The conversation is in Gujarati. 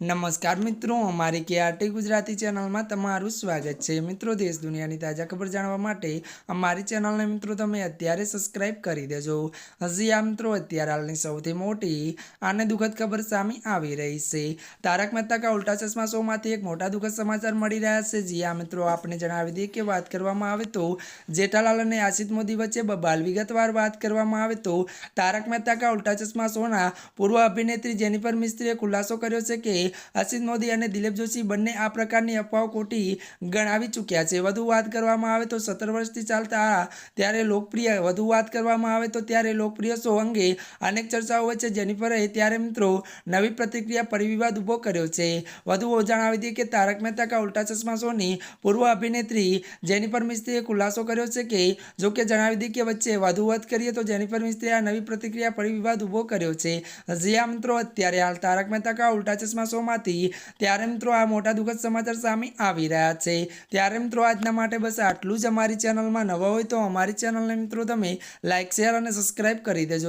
નમસ્કાર મિત્રો, અમારી કેઆરટી ગુજરાતી ચેનલમાં તમારું સ્વાગત છે. મિત્રો, દેશ દુનિયાની તાજા ખબર જાણવા માટે અમારી ચેનલને મિત્રો તમે અત્યારે સબસ્ક્રાઇબ કરી દેજો. હજી આ મિત્રો, અત્યારે હાલની સૌથી મોટી અને દુઃખદ ખબર સામે આવી રહી છે. તારક મહેતા કા ઉલ્ટા ચશ્મા શોમાંથી એક મોટા દુઃખદ સમાચાર મળી રહ્યા છે. જી આ મિત્રો આપણે જણાવી દઈએ કે વાત કરવામાં આવે તો જેઠાલાલ અને આશિત મોદી વચ્ચે બબાલ વિગતવાર વાત કરવામાં આવે તો તારક મહેતા કા ઉલ્ટા ચશ્મા શોના પૂર્વ અભિનેત્રી જેનિફર મિસ્ત્રીએ ખુલાસો કર્યો છે કે અસિત મોદી અને દિલીપ જોશી બંને આ પ્રકારની અફવાઓ ખોટી ગણાવી ચૂક્યા છે. વધુ વાત કરવામાં આવે તો સત્તર વર્ષથી ચાલતા ત્યારે લોકપ્રિય વધુ વાત કરવામાં આવે તો ત્યારે લોકપ્રિય શો અંગે અનેક ચર્ચાઓ વચ્ચે જેનિફરે ત્યારે મિત્રો નવી પ્રતિક્રિયા પરિવિવાદ ઊભો કર્યો છે. વધુ જણાવી દઈએ કે તારક મહેતા કા ઉલ્ટા ચશ્મા શોની પૂર્વ અભિનેત્રી જેનિફર મિસ્ત્રીએ ખુલાસો કર્યો છે કે, જો કે જણાવી દઈએ કે વચ્ચે વધુ વાત કરીએ તો જેનિફર મિસ્ત્રીએ આ નવી પ્રતિક્રિયા પરિવિવાદ ઊભો કર્યો છે. જ્યાં મિત્રો, અત્યારે હાલ તારક મહેતા કા ઉલ્ટા ચશ્મા શોમાંથી ત્યારે મિત્રો આ મોટા દુઃખદ સમાચાર સામે આવી રહ્યા છે. ત્યારે મિત્રો આજના માટે બસ આટલું જ અમારી ચેનલમાં નવા હોય તો અમારી ચેનલને મિત્રો તમે લાઇક શેર અને સબસ્ક્રાઇબ કરી દેજો.